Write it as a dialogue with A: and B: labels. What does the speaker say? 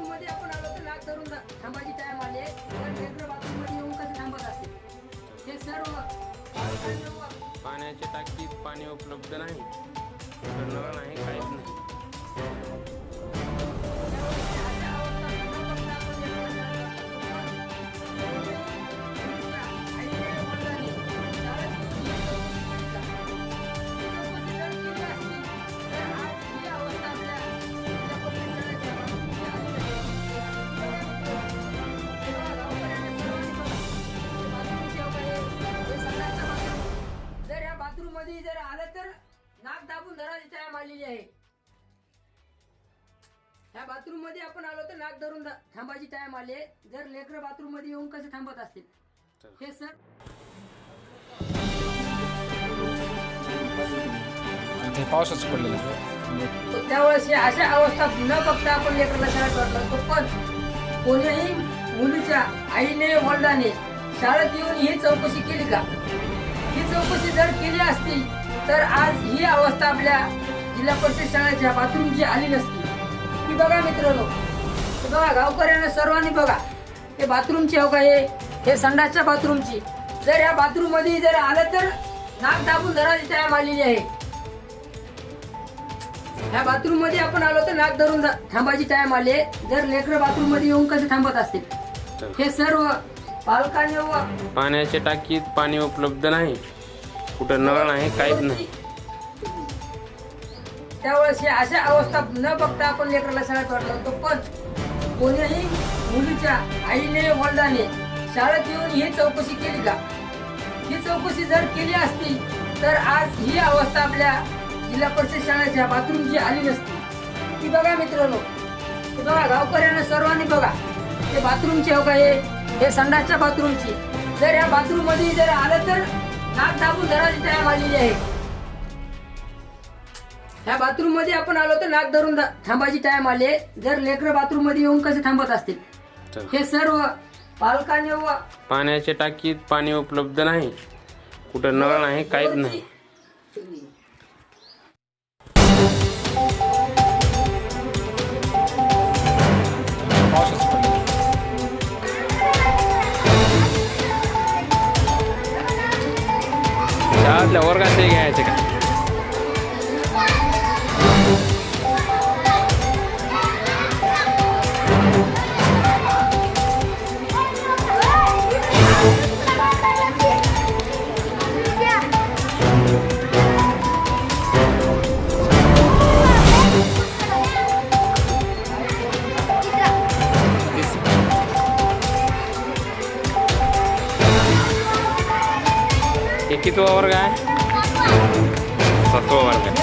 A: मध्ये आपण आलो तर नाक धरून थांबायची टाइम आले तर लेकरं बाथरूममध्ये येऊन कसे थांबत असतील हे सर्व
B: पाण्याच्या टाकीत पाणी उपलब्ध नाही. नाही काहीच नाही.
A: मध्ये जर आलं तर नाक दाबून धरायची टाइम आलेली आहे. या बाथरूममध्ये आपण आलो तर नाक धरून थांबायची टाइम आले जर लेकर बाथरूममध्ये येऊन कसे थांबत असतील? हे सर
C: ते पावसाच पडलेलं.
A: त्यावेळेस अशा अवस्था न बघता आपण लेकराला शाळेत पाठवतो पण कोणीही मुलीच्या आईने वडिलांनी शाळेत येऊन ही चौकशी केली का? जर केली असती तर आज ही अवस्था आपल्या जिल्हा परिषद शाळेच्या बाथरूमची आली नसती. की बघा मित्र हे बघा गावकऱ्यांना सर्वांनी बघा हे बाथरूमची हो का हे हे संडासच्या बाथरूमची. जर या बाथरूममध्ये जर आलं तर नाक दाबून धरायची टाइम आलेली आहे. ह्या बाथरूममध्ये आपण आलो तर नाक धरून थांबायची टाइम आले जर लेकर बाथरूममध्ये येऊन कसे थांबत असतील? हे सर्व पालकाने व
B: पाण्याच्या टाकीत पाणी उपलब्ध नाही. कुठं नळ नाही काहीच नाही.
A: त्यावेळेस अशा अवस्था न बघता आपण लेकराला शाळेत पाठवतो पण कोणीही मुलीच्या आईने वडिलाने शाळेत येऊन ही चौकशी केली का? ही चौकशी जर केली असती तर आज ही अवस्था आपल्या जिल्हा परिषद शाळेच्या बाथरूमची आली नसती. ती बघा मित्रांनो ते बघा गावकऱ्यांना सर्वांनी बघा. हे बाथरूमचे हो का हे? हे संडासच्या बाथरूमची. जर या बाथरूममध्ये जर आलं तर नाक दाबून धरायची टाइम आलेली आहे. ह्या बाथरूममध्ये आपण आलो तर नाक धरून थांबायची टाइम आले जर लेकर बाथरूममध्ये येऊन कसे थांबत असतील? हे सर्व पालकांनी व
B: पाण्याच्या टाकीत पाणी उपलब्ध नाही. कुठं नळ नाही काहीच नाही.
C: पावसाच
B: शाळेतल्या वर्गात ते घ्यायचे का? कितवा वर्ग आहे सातवा वर्ग आहे